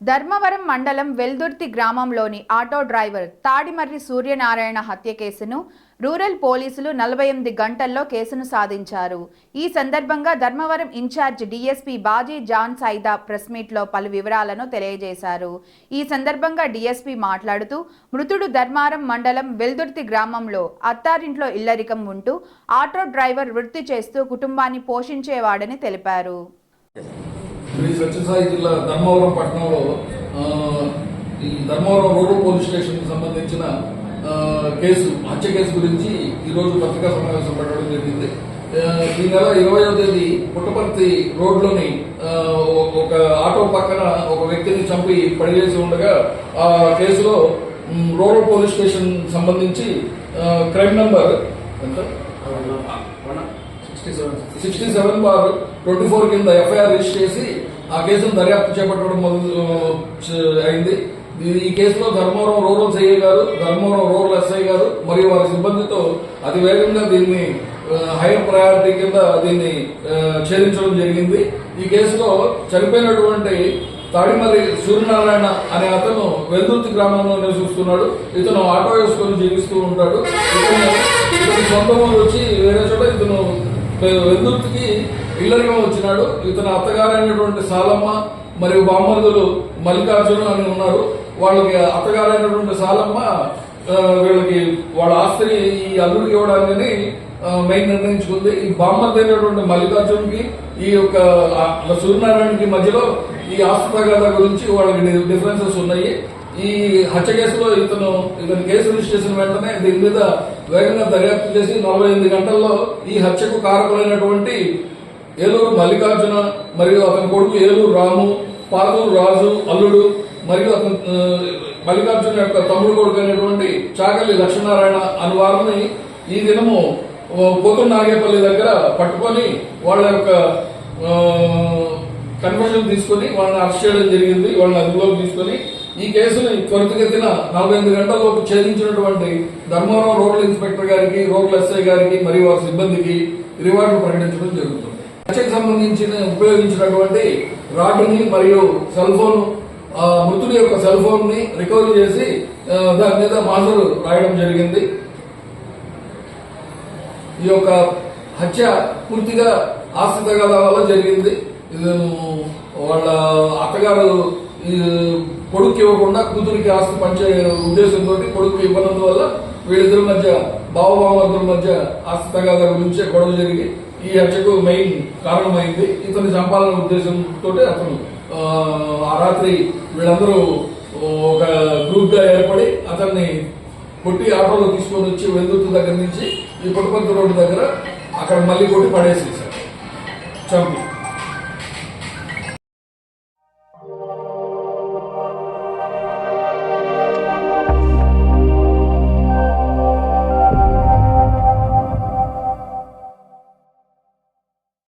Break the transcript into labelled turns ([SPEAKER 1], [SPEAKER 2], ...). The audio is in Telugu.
[SPEAKER 1] ధర్మవరం మండలం వెల్దుర్తి గ్రామంలోని ఆటో డ్రైవర్ తాడిమర్రి సూర్యనారాయణ హత్య కేసును రూరల్ పోలీసులు నలభై ఎనిమిది గంటల్లో కేసును సాధించారు. ఈ సందర్భంగా Dharmavaram incharge DSP Baji Jan Saida press మీట్లో పలు వివరాలను తెలియజేశారు. ఈ సందర్భంగా డీఎస్పీ మాట్లాడుతూ మృతుడు ధర్మారం మండలం వెల్దుర్తి గ్రామంలో అత్తారింట్లో ఇల్లరికం ఉంటూ ఆటో డ్రైవర్ వృత్తి చేస్తూ కుటుంబాన్ని పోషించేవాడని తెలిపారు.
[SPEAKER 2] శ్రీ సత్యసాయి జిల్లా ధర్మవరం పట్టణంలో ఈ ధర్మవరం రూరల్ పోలీస్ స్టేషన్కి సంబంధించిన కేసు హత్య కేసు గురించి ఈరోజు పత్రికా సమావేశం పెట్టడం జరిగింది. ఈ నెల ఇరవయో తేదీ పుట్టపర్తి రోడ్లోని ఒ- ఒక ఆటో పక్కన ఒక వ్యక్తిని చంపి పడివేసి ఉండగా ఆ కేసులో రూరల్ పోలీస్ స్టేషన్ సంబంధించి క్రైమ్ నంబర్ ఎంత? Sixty seven bar twenty four కింద ఎఫ్ఐఆర్ రిజిస్టర్ చేసి ఆ కేసును దర్యాప్తు చేపట్టడం మొదలు అయింది. ఈ- కేసులో ధర్మవరం రూరల్ సిఐ గారు ధర్మవరం రూరల్ ఎస్ఐ గారు మరియు వారి సిబ్బందితో అతి వేగంగా దీన్ని హైయర్ ప్రయారిటీ కింద దీన్ని ఛేదించడం జరిగింది. ఈ కేసులో చనిపోయినటువంటి తాడిమల్లి సూర్యనారాయణ అనే అతను వెల్దుర్తి గ్రామంలో నివసిస్తున్నాడు ఇతను ఆటో వేసుకొని జీవిస్తూ ఉంటాడు. ఇతను ఇతని సొంత ఊరు వచ్చి వేరే చోట ఇతను వెల్దుర్తికి ఇల్లరిగా వచ్చినాడు ఇతని అత్తగారైనటువంటి సాలమ్మ మరియు బామ్మర్దులు మల్లికార్జును అని ఉన్నారు. వాళ్ళకి అత్తగారైనటువంటి సాలమ్మ వీళ్ళకి వాళ్ళ ఆస్తిని ఈ అల్లుడికి ఇవ్వడానికని మెయిన్ నిర్ణయించుకుంది. ఈ బామ్మర్ది అయినటువంటి మల్లికార్జున్కి ఈ యొక్క సూర్యనారాయణకి మధ్యలో ఈ ఆస్తి తగాదా గురించి వాళ్ళకి డిఫరెన్సెస్ ఉన్నాయి. ఈ హత్య కేసులో ఇతను ఇతను కేసు రిజిస్టర్ చేసిన వెంటనే దీని మీద వేగంగా దర్యాప్తు చేసి నలభై ఎనిమిది గంటల్లో ఈ హత్యకు కారకులైనటువంటి ఏలూరు మల్లికార్జున మరియు అతని కొడుకు ఏలూరు రాము పాదూరు రాజు అల్లుడు మరియు అతని మల్లికార్జున యొక్క తమ్ముడు కొడుకు అయినటువంటి చాకలి లక్ష్మీనారాయణ అని వారిని ఈ దినము ఆ, నాగేపల్లి దగ్గర పట్టుకొని వాళ్ళ యొక్క కన్వర్షన్ తీసుకొని వాళ్ళని అరెస్ట్ చేయడం జరిగింది. వాళ్ళని అదుపులోకి తీసుకొని ఈ కేసుని త్వరితగతిన నలభై ఎనిమిది గంటల్లోపు ఛేదించినటువంటి ధర్మవరం రూరల్ ఇన్స్పెక్టర్ గారికి రూరల్ ఎస్ఐ గారికి మరియు వారి సిబ్బందికి రివార్డులు ప్రకటించడం జరుగుతుంది. హత్యకు సంబంధించిన ఉపయోగించినటువంటి రాడ్ని మరియు సెల్ ఫోన్ మృతుడి యొక్క సెల్ ఫోన్ని రికవరీ చేసి దాని మీద మాజరు రాయడం జరిగింది. ఈ యొక్క హత్య పూర్తిగా ఆస్తి వల్ల జరిగింది. ఇది వాళ్ళ అత్తగారు కొడుకు ఇవ్వకుండా కూతురికి ఆస్తి పంచే ఉద్దేశంతో కొడుకు ఇవ్వనందువల్ల వీళ్ళిద్దరి మధ్య బావబావమర్దుల మధ్య ఆస్తి తగాద గురించి గొడవ జరిగి ఈ హత్యకు మెయిన్ కారణమైంది. ఇతని చంపాలనే ఉద్దేశంతో అతను ఆ, రాత్రి వీళ్ళందరూ ఒక గ్రూప్గా ఏర్పడి అతన్ని కొట్టి ఆటోలో తీసుకొని వచ్చి వెల్దుర్తి దగ్గర నుంచి ఈ పుట్టపర్తి రోడ్డు దగ్గర అక్కడ మళ్ళీ కొట్టి పడేసేసారు చంపి.